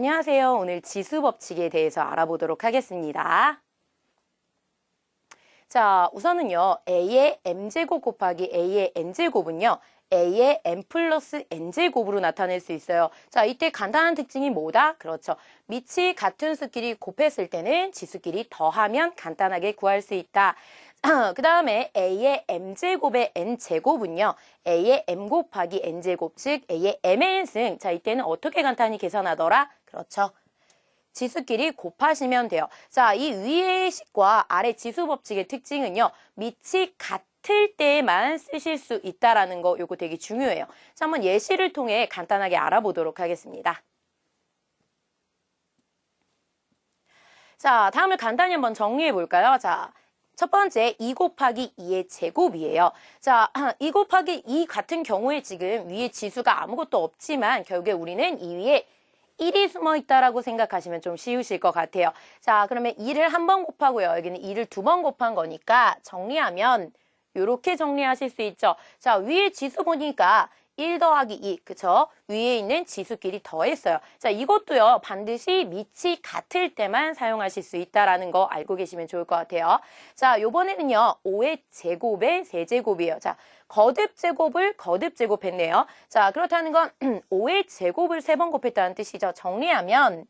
안녕하세요. 오늘 지수 법칙에 대해서 알아보도록 하겠습니다. 자, 우선은요. a의 m제곱 곱하기 a의 n제곱은요. a의 m 플러스 n제곱으로 나타낼 수 있어요. 자, 이때 간단한 특징이 뭐다? 그렇죠. 밑이 같은 수끼리 곱했을 때는 지수끼리 더하면 간단하게 구할 수 있다. 그 다음에 a의 m제곱의 n제곱은요. a의 m 곱하기 n제곱, 즉 a의 m의 n승. 자, 이때는 어떻게 간단히 계산하더라? 그렇죠. 지수끼리 곱하시면 돼요. 자, 이 위의 식과 아래 지수 법칙의 특징은요. 밑이 같을 때만 쓰실 수 있다라는 거 요거 되게 중요해요. 자, 한번 예시를 통해 간단하게 알아보도록 하겠습니다. 자, 다음을 간단히 한번 정리해 볼까요? 자, 첫 번째 2 곱하기 2의 제곱이에요. 자, 2 곱하기 2 같은 경우에 지금 위에 지수가 아무것도 없지만 결국에 우리는 이 위에 1이 숨어 있다라고 생각하시면 좀 쉬우실 것 같아요. 자, 그러면 2를 한 번 곱하고요. 여기는 2를 두 번 곱한 거니까 정리하면 이렇게 정리하실 수 있죠. 자, 위에 지수 보니까 1 더하기 2, 그쵸? 위에 있는 지수끼리 더했어요. 자, 이것도요, 반드시 밑이 같을 때만 사용하실 수 있다라는 거 알고 계시면 좋을 것 같아요. 자, 요번에는요, 5의 제곱의 세제곱이에요. 자, 거듭 제곱을 거듭 제곱했네요. 자, 그렇다는 건 5의 제곱을 세번 곱했다는 뜻이죠. 정리하면,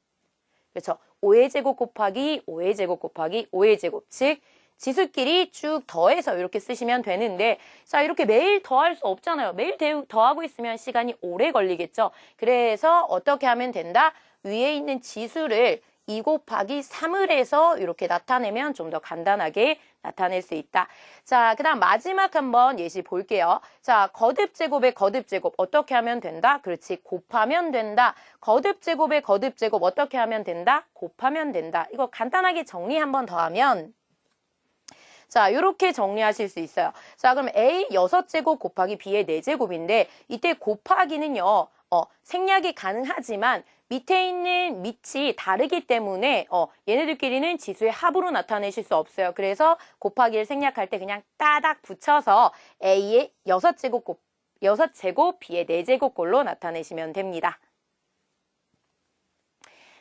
그렇죠? 5의 제곱 곱하기 5의 제곱 곱하기 5의 제곱, 즉 지수끼리 쭉 더해서 이렇게 쓰시면 되는데 자 이렇게 매일 더할 수 없잖아요. 매일 더하고 있으면 시간이 오래 걸리겠죠. 그래서 어떻게 하면 된다? 위에 있는 지수를 2 곱하기 3을 해서 이렇게 나타내면 좀 더 간단하게 나타낼 수 있다. 자, 그 다음 마지막 한번 예시 볼게요. 자, 거듭 제곱의 거듭 제곱 어떻게 하면 된다? 그렇지, 곱하면 된다. 거듭 제곱의 거듭 제곱 어떻게 하면 된다? 곱하면 된다. 이거 간단하게 정리 한번 더 하면 자, 이렇게 정리하실 수 있어요. 자, 그럼 A 6제곱 곱하기 B의 4제곱인데 이때 곱하기는요. 어, 생략이 가능하지만 밑에 있는 밑이 다르기 때문에 어, 얘네들끼리는 지수의 합으로 나타내실 수 없어요. 그래서 곱하기를 생략할 때 그냥 따닥 붙여서 A의 6제곱 곱 6제곱 B의 4제곱꼴로 나타내시면 됩니다.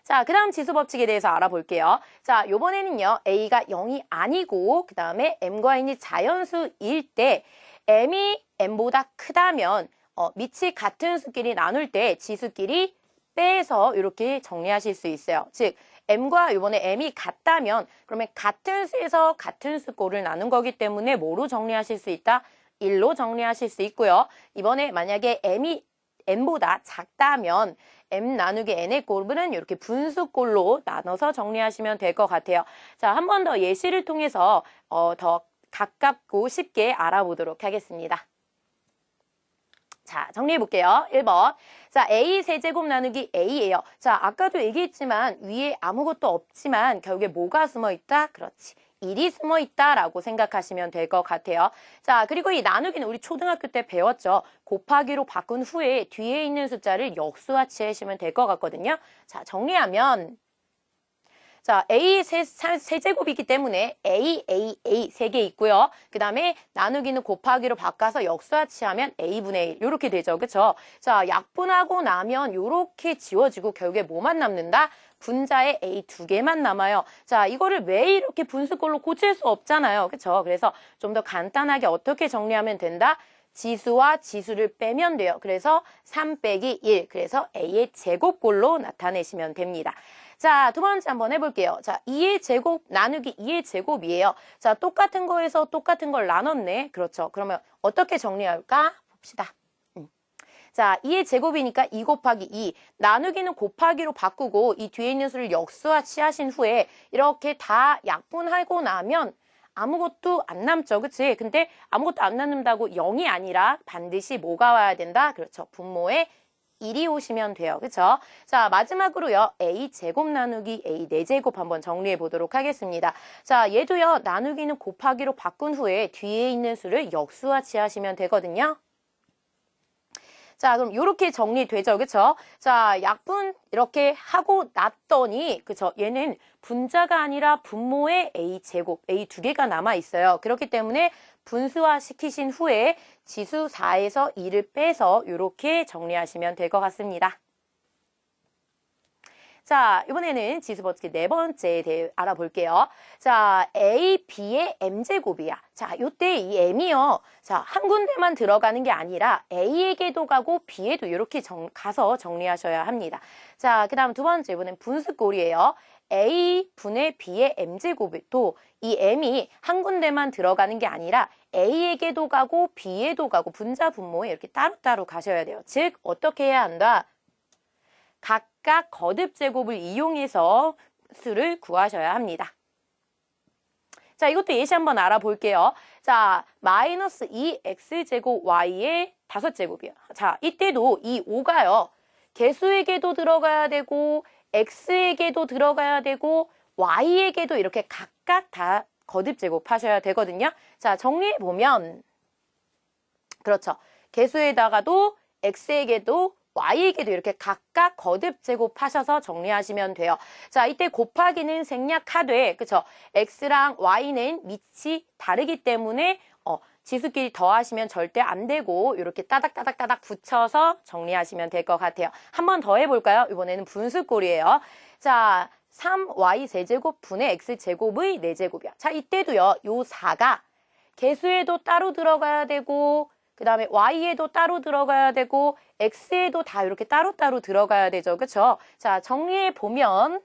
자, 그 다음 지수 법칙에 대해서 알아볼게요. 자, 요번에는요, A가 0이 아니고, 그 다음에 M과 N이 자연수일 때, M이 M보다 크다면, 어, 밑이 같은 수끼리 나눌 때 지수끼리 빼서 이렇게 정리하실 수 있어요. 즉, M과 이번에 M이 같다면, 그러면 같은 수에서 같은 수꼴을 나눈 거기 때문에 뭐로 정리하실 수 있다? 1로 정리하실 수 있고요. 이번에 만약에 M이 M보다 작다면 m 나누기 n의 꼴은 이렇게 분수꼴로 나눠서 정리하시면 될 것 같아요. 자, 한 번 더 예시를 통해서 어, 더 가깝고 쉽게 알아보도록 하겠습니다. 자, 정리해 볼게요. 1번. 자, A 세제곱 나누기 A예요. 자, 아까도 얘기했지만 위에 아무것도 없지만 결국에 뭐가 숨어 있다? 그렇지. 1이 숨어 있다라고 생각하시면 될 것 같아요. 자, 그리고 이 나누기는 우리 초등학교 때 배웠죠. 곱하기로 바꾼 후에 뒤에 있는 숫자를 역수화치하시면 될 것 같거든요. 자, 정리하면 자, A 세, 세제곱이기 때문에 A, A, A 세 개 있고요. 그 다음에 나누기는 곱하기로 바꿔서 역수화치하면 A분의 1 이렇게 되죠. 그쵸? 자, 약분하고 나면 이렇게 지워지고 결국에 뭐만 남는다? 분자에 A 두 개만 남아요. 자, 이거를 왜 이렇게 분수꼴로 고칠 수 없잖아요. 그쵸? 그래서 좀 더 간단하게 어떻게 정리하면 된다? 지수와 지수를 빼면 돼요. 그래서 3 빼기 1. 그래서 A의 제곱꼴로 나타내시면 됩니다. 자, 두 번째 한번 해볼게요. 자, 2의 제곱 나누기 2의 제곱이에요. 자, 똑같은 거에서 똑같은 걸 나눴네. 그렇죠. 그러면 어떻게 정리할까? 봅시다. 자, 2의 제곱이니까 2 곱하기 2. 나누기는 곱하기로 바꾸고 이 뒤에 있는 수를 역수와 취하신 후에 이렇게 다 약분하고 나면 아무것도 안 남죠. 그치? 근데 아무것도 안 남는다고 0이 아니라 반드시 뭐가 와야 된다? 그렇죠. 분모에 1이 오시면 돼요. 그쵸? 자, 마지막으로요. a 제곱 나누기 a 4제곱 한번 정리해 보도록 하겠습니다. 자, 얘도요. 나누기는 곱하기로 바꾼 후에 뒤에 있는 수를 역수와 취하시면 되거든요. 자, 그럼 이렇게 정리되죠. 그쵸? 자, 약분 이렇게 하고 났더니, 그쵸? 얘는 분자가 아니라 분모의 a제곱, a 두 개가 남아 있어요. 그렇기 때문에 분수화 시키신 후에 지수 4에서 2를 빼서 이렇게 정리하시면 될 것 같습니다. 자, 이번에는 지수 법칙 네 번째에 대해 알아볼게요. 자, A, B의 M제곱이야. 자, 요때 이 M이요. 자, 한 군데만 들어가는 게 아니라 A에게도 가고 B에도 이렇게 정- 가서 정리하셔야 합니다. 자, 그 다음 두 번째, 이번엔 분수꼴이에요. A 분의 B의 M제곱도 이 M이 한 군데만 들어가는 게 아니라 A에게도 가고 B에도 가고 분자 분모에 이렇게 따로따로 가셔야 돼요. 즉, 어떻게 해야 한다? 각 각 거듭 제곱을 이용해서 수를 구하셔야 합니다. 자, 이것도 예시 한번 알아볼게요. 자, 마이너스 2x제곱 y의 다섯 제곱이요. 자, 이때도 이 5가요. 개수에게도 들어가야 되고 x에게도 들어가야 되고 y에게도 이렇게 각각 다 거듭 제곱하셔야 되거든요. 자, 정리해 보면 그렇죠. 개수에다가도 x에게도 y에게도 이렇게 각각 거듭 제곱하셔서 정리하시면 돼요. 자, 이때 곱하기는 생략하되, 그쵸? x랑 y는 밑이 다르기 때문에, 어, 지수끼리 더하시면 절대 안 되고, 이렇게 따닥따닥따닥 붙여서 정리하시면 될 것 같아요. 한 번 더 해볼까요? 이번에는 분수꼴이에요. 자, 3y 세제곱 분의 x제곱의 4제곱이야. 자, 이때도요, 요 4가 개수에도 따로 들어가야 되고, 그 다음에 y에도 따로 들어가야 되고 x에도 다 이렇게 따로따로 들어가야 되죠. 그쵸? 자, 정리해 보면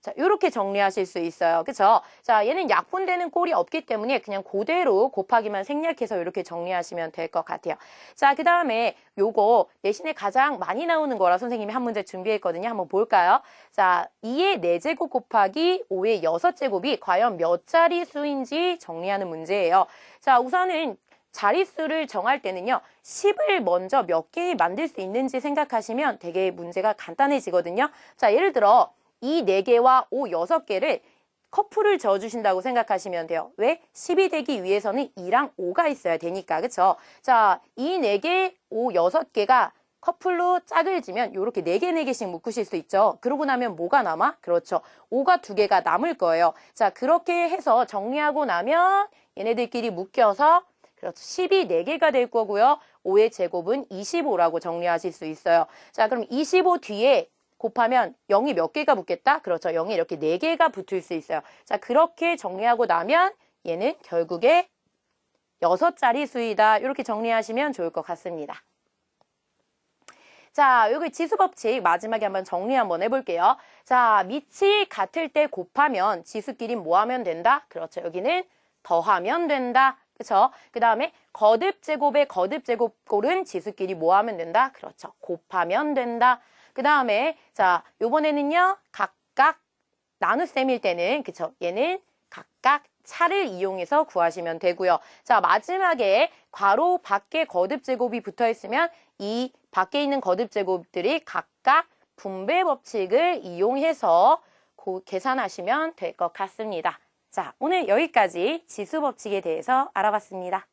자, 이렇게 정리하실 수 있어요. 그쵸? 자, 얘는 약분되는 꼴이 없기 때문에 그냥 그대로 곱하기만 생략해서 이렇게 정리하시면 될 것 같아요. 자, 그 다음에 요거 내신에 가장 많이 나오는 거라 선생님이 한 문제 준비했거든요. 한번 볼까요? 자, 2의 4제곱 곱하기 5의 6제곱이 과연 몇 자리 수인지 정리하는 문제예요. 자, 우선은 자릿수를 정할 때는요, 10을 먼저 몇 개 만들 수 있는지 생각하시면 되게 문제가 간단해지거든요. 자, 예를 들어, 이 4개와 5, 6개를 커플을 저어주신다고 생각하시면 돼요. 왜? 10이 되기 위해서는 2랑 5가 있어야 되니까, 그쵸? 자, 이 4개, 5, 6개가 커플로 짝을 지면 이렇게 4개, 4개씩 묶으실 수 있죠. 그러고 나면 뭐가 남아? 그렇죠. 5가 2개가 남을 거예요. 자, 그렇게 해서 정리하고 나면 얘네들끼리 묶여서 그렇죠. 10이 4개가 될 거고요. 5의 제곱은 25라고 정리하실 수 있어요. 자, 그럼 25 뒤에 곱하면 0이 몇 개가 붙겠다? 그렇죠. 0이 이렇게 4개가 붙을 수 있어요. 자, 그렇게 정리하고 나면 얘는 결국에 6자리 수이다. 이렇게 정리하시면 좋을 것 같습니다. 자, 여기 지수 법칙 마지막에 한번 정리 한번 해볼게요. 자, 밑이 같을 때 곱하면 지수끼리 뭐 하면 된다? 그렇죠. 여기는 더하면 된다. 그쵸? 그 다음에 거듭 제곱의 거듭 제곱꼴은 지수끼리 뭐 하면 된다? 그렇죠. 곱하면 된다. 그 다음에 자 요번에는요 각각 나눗셈일 때는 그쵸? 얘는 각각 차를 이용해서 구하시면 되고요. 자 마지막에 괄호 밖에 거듭 제곱이 붙어 있으면 이 밖에 있는 거듭 제곱들이 각각 분배 법칙을 이용해서 고- 계산하시면 될 것 같습니다. 자, 오늘 여기까지 지수 법칙에 대해서 알아봤습니다.